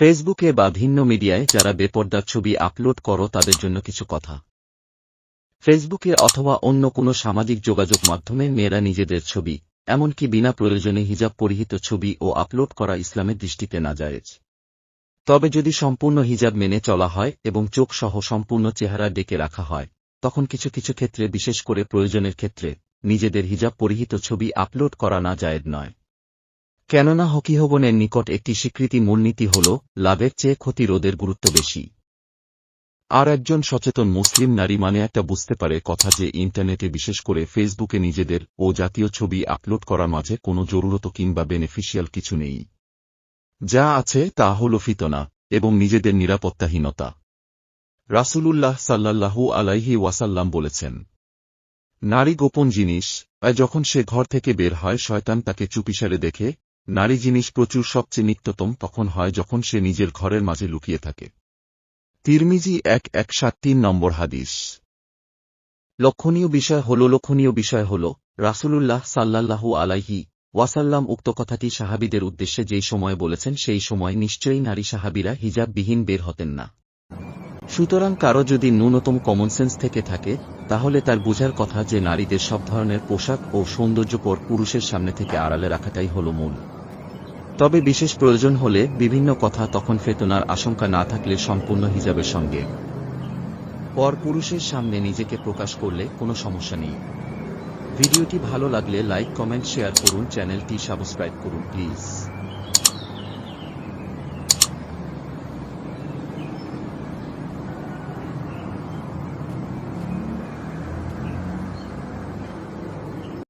ফেসবুকে বা ভিন্ন মিডিয়ায় যারা বেপর্দার ছবি আপলোড করো তাদের জন্য কিছু কথা। ফেসবুকে অথবা অন্য কোনো সামাজিক যোগাযোগ মাধ্যমে মেয়েরা নিজেদের ছবি, এমনকি বিনা প্রয়োজনে হিজাব পরিহিত ছবি ও আপলোড করা ইসলামের দৃষ্টিতে না জায়েজ তবে যদি সম্পূর্ণ হিজাব মেনে চলা হয় এবং চোখ সহ সম্পূর্ণ চেহারা ডেকে রাখা হয়, তখন কিছু কিছু ক্ষেত্রে বিশেষ করে প্রয়োজনের ক্ষেত্রে নিজেদের হিজাব পরিহিত ছবি আপলোড করা না জায়েজ নয়। কেননা হকিহবনের নিকট একটি স্বীকৃতি মূলনীতি হল, লাভের চেয়ে ক্ষতি রোধের গুরুত্ব বেশি। আর একজন সচেতন মুসলিম নারী মানে একটা বুঝতে পারে কথা যে ইন্টারনেটে বিশেষ করে ফেসবুকে নিজেদের ও জাতীয় ছবি আপলোড করার মাঝে কোনো জরুরত কিংবা বেনিফিশিয়াল কিছু নেই। যা আছে তা হল ফিতনা এবং নিজেদের নিরাপত্তাহীনতা। রাসূলুল্লাহ সাল্লাল্লাহু আলাইহি ওয়াসাল্লাম বলেছেন, নারী গোপন জিনিস, যখন সে ঘর থেকে বের হয়, শয়তান তাকে চুপিসারে দেখে নারী জিনিস প্রচুর সবচেয়ে নিত্যতম তখন হয় যখন সে নিজের ঘরের মাঝে লুকিয়ে থাকে। তিরমিজি এক এক সাত তিন নম্বর হাদিস। লক্ষণীয় বিষয় হল, লক্ষণীয় বিষয় হল, রাসূলুল্লাহ সাল্লাল্লাহু আলাইহি ওয়াসাল্লাম উক্ত কথাটি সাহাবিদের উদ্দেশ্যে যেই সময় বলেছেন, সেই সময় নিশ্চয়ই নারী সাহাবিরা হিজাববিহীন বের হতেন না। সুতরাং কারও যদি ন্যূনতম কমন সেন্স থেকে থাকে, তাহলে তার বুঝার কথা যে নারীদের সব ধরনের পোশাক ও সৌন্দর্যপর পুরুষের সামনে থেকে আড়ালে রাখাটাই হল মূল। তবে বিশেষ প্রয়োজন হলে বিভিন্ন কথা তখন ফেতনার আশঙ্কা না থাকলে সম্পূর্ণ হিজাবের সঙ্গে। পর পুরুষের সামনে নিজেকে প্রকাশ করলে কোনো সমস্যা নেই। ভিডিওটি ভালো লাগলে লাইক, কমেন্ট, শেয়ার করুন, চ্যানেলটি সাবস্ক্রাইব করুন, প্লিজ।